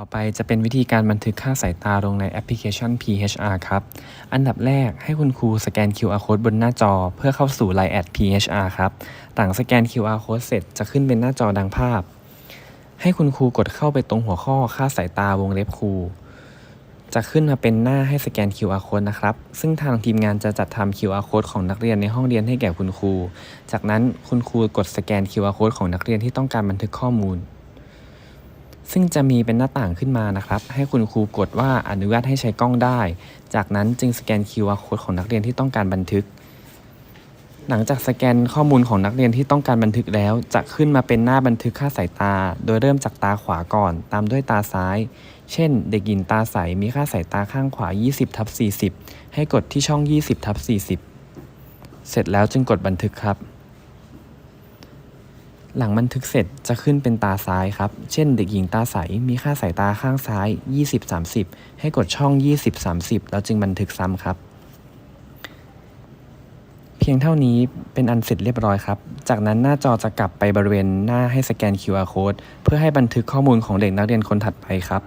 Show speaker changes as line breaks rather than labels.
ต่อไปจะเป็นวิธีการบันทึกค่าสายตาลงในแอปพลิเคชัน PHR ครับ อันดับแรกให้คุณครูสแกน QR code บนหน้าจอ เพื่อเข้าสู่ Line at PHR ครับหลังสแกน QR code เสร็จจะขึ้นเป็นหน้าจอดังภาพ ให้คุณครูกดเข้าไปตรงหัวข้อค่าสายตาวงเล็บครู จะขึ้นมาเป็นหน้าให้สแกน QR code นะครับ ซึ่งทางทีมงานจะจัดทำ QR code ของนักเรียนในห้องเรียนให้แก่คุณครู จากนั้นคุณครูกดสแกน QR code ของนักเรียนที่ต้องการบันทึกข้อมูล ซึ่งจะมีเป็นหน้าต่างขึ้นมานะครับ ให้คุณครูกดว่าอนุญาตให้ใช้กล้องได้ จากนั้นจึงสแกน QR code ของนักเรียนที่ต้องการบันทึก หลังจากสแกนข้อมูลของนักเรียนที่ต้องการบันทึกแล้ว จะขึ้นมาเป็นหน้าบันทึกค่าสายตา โดยเริ่มจากตาขวาก่อน ตามด้วยตาซ้าย เช่น เด็กหญิงตาใสมีค่าสายตาข้างขวา 20ทับ40 ให้กดที่ช่อง 20ทับ40 เสร็จแล้วจึงกดบันทึกครับ หลังบันทึกเสร็จจะขึ้นเป็นตาซ้ายครับ เช่นเด็กหญิงตาใส มีค่าสายตาข้างซ้าย 20-30 ให้กดช่อง 20-30 แล้วจึงบันทึกซ้ำครับ เพียงเท่านี้เป็นอันเสร็จเรียบร้อยครับ จากนั้นหน้าจอจะกลับไปบริเวณหน้าให้สแกน QR code เพื่อให้บันทึกข้อมูลของเด็กนักเรียนคนถัดไปครับ